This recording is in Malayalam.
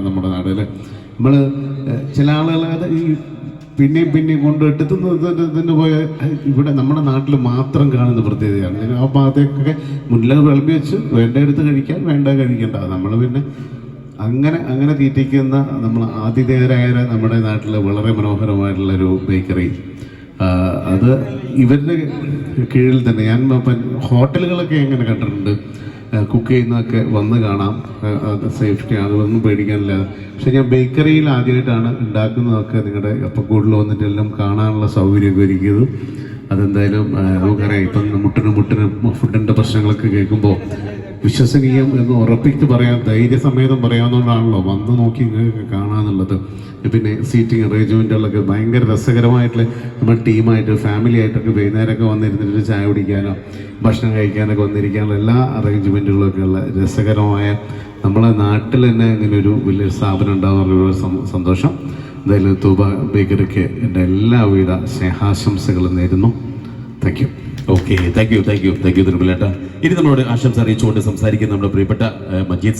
നാടാണ് നമ്മുടെ നാട് അല്ലേ? നമ്മൾ ചില ആളുകൾ ഈ പിന്നെയും പിന്നെയും കൊണ്ട് എടുത്തുന്നതിന് പോയ ഇവിടെ നമ്മുടെ നാട്ടിൽ മാത്രം കാണുന്ന പ്രത്യേകതയാണ്. ആ ഭാഗത്തേക്കൊക്കെ മുന്നിൽ വിളമ്പി വെച്ച് വേണ്ട എടുത്ത് കഴിക്കാൻ വേണ്ട കഴിക്കേണ്ട. നമ്മൾ പിന്നെ അങ്ങനെ അങ്ങനെ തീറ്റിക്കുന്ന നമ്മൾ ആതിഥേയരായ നമ്മുടെ നാട്ടിൽ വളരെ മനോഹരമായിട്ടുള്ളൊരു ബേക്കറി. അത് ഇവരുടെ കീഴിൽ തന്നെ. ഞാൻ ഹോട്ടലുകളൊക്കെ എങ്ങനെ കണ്ടിട്ടുണ്ട്? കുക്ക് ചെയ്യുന്നതൊക്കെ വന്ന് കാണാം. സേഫ്റ്റി അതൊന്നും പേടിക്കാനില്ല. പക്ഷേ ഞാൻ ബേക്കറിയിൽ ആദ്യമായിട്ടാണ് ഉണ്ടാക്കുന്നതൊക്കെ നിങ്ങളുടെ അപ്പക്കൂടിൽ വന്നിട്ട് എല്ലാം കാണാനുള്ള സൗകര്യമൊക്കെ ഒരുക്കിയത്. അതെന്തായാലും നമുക്കറിയാം. ഇപ്പം മുട്ടിന് മുട്ടിന് ഫുഡിന്റെ പ്രശ്നങ്ങളൊക്കെ കേൾക്കുമ്പോൾ വിശ്വസനീയം എന്ന് ഉറപ്പിച്ച് പറയാൻ ധൈര്യസമേതം പറയാവുന്നതുകൊണ്ടാണല്ലോ വന്ന് നോക്കി കാണാന്നുള്ളത്. പിന്നെ സീറ്റിംഗ് അറേഞ്ച്മെന്റുകളൊക്കെ ഭയങ്കര രസകരമായിട്ടുള്ള നമ്മൾ ടീമായിട്ട് ഫാമിലി ആയിട്ടൊക്കെ വൈകുന്നേരമൊക്കെ വന്നിരുന്നിട്ട് ചായ കുടിക്കാനോ ഭക്ഷണം കഴിക്കാനൊക്കെ വന്നിരിക്കാനുള്ള എല്ലാ അറേഞ്ച്മെന്റുകളൊക്കെ ഉള്ള രസകരമായ നമ്മളെ നാട്ടിൽ തന്നെ ഇങ്ങനെ ഒരു വലിയൊരു സ്ഥാപനം ഉണ്ടാകാനുള്ള സന്തോഷം. എന്തായാലും തൂബ ബേക്കറിക്ക് എന്റെ എല്ലാവിധ സ്നേഹാശംസകളും നേരുന്നു. Thank you okay thank you thank you thank you തിരുമലേട്ട ഇനി നമ്മളോട് ആശംസ അറിയിച്ചുകൊണ്ട് സംസാരിക്കുന്ന നമ്മുടെ പ്രിയപ്പെട്ട മജീദ്